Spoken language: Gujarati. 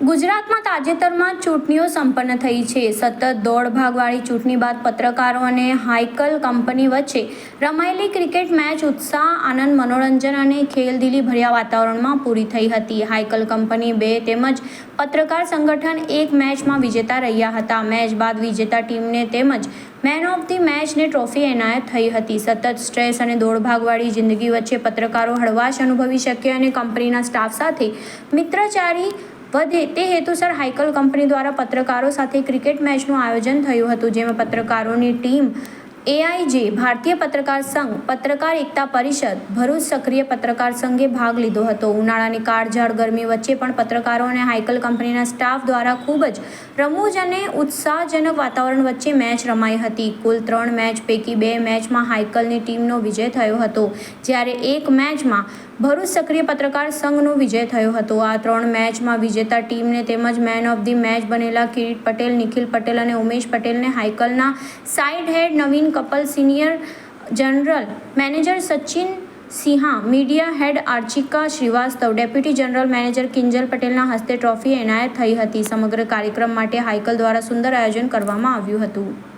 ગુજરાતમાં તાજેતરમાં ચૂંટણીઓ સંપન્ન થઈ છે. સતત દોડભાગવાળી ચૂંટણી બાદ પત્રકારો અને હાઇકલ કંપની વચ્ચે રમાયેલી ક્રિકેટ મેચ ઉત્સાહ, આનંદ, મનોરંજન અને ખેલદિલી ભર્યા વાતાવરણમાં પૂરી થઈ હતી. હાઇકલ કંપની બે તેમજ પત્રકાર સંગઠન એક મેચમાં વિજેતા રહ્યા હતા. મેચ બાદ વિજેતા ટીમને તેમજ મેન ઓફ ધી મેચને ટ્રોફી એનાયત થઈ હતી. સતત સ્ટ્રેસ અને દોડભાગવાળી જિંદગી વચ્ચે પત્રકારો હળવાશ અનુભવી શકે અને કંપનીના સ્ટાફ સાથે મિત્રચારી વધે તે હેતુસર હાઇકલ કંપની દ્વારા પત્રકારો સાથે ક્રિકેટ મેચનું આયોજન થયું હતું, જેમાં પત્રકારોની ટીમ એઆઈજે ભારતીય પત્રકાર સંઘ, પત્રકાર એકતા પરિષદ, ભરૂચ સક્રિય પત્રકાર સંઘે ભાગ લીધો હતો. ઉનાળાની કાળઝાળ ગરમી વચ્ચે પણ પત્રકારો અને હાઇકલ કંપનીના સ્ટાફ દ્વારા ખૂબ જ રમૂજ અને ઉત્સાહજનક વાતાવરણ વચ્ચે મેચ રમાઈ હતી. કુલ ત્રણ મેચ પૈકી બે મેચમાં હાઇકલની ટીમનો વિજય થયો હતો, જ્યારે એક મેચમાં ભરૂચ સક્રિય પત્રકાર સંઘનો વિજય થયો હતો. આ ત્રણ મેચમાં વિજેતા ટીમને તેમજ મેન ઓફ ધી મેચ બનેલા કિરીટ પટેલ, નિખિલ પટેલ અને ઉમેશ પટેલને હાઇકલના side head Naveen Kapal senior general manager Sachin Sinha media head Archika Shrivastava deputy general manager Kinjal પટેલના હસ્તે ટ્રોફી એનાયત થઈ હતી. સમગ્ર કાર્યક્રમ માટે હાઇકલ દ્વારા સુંદર આયોજન કરવામાં આવ્યું હતું.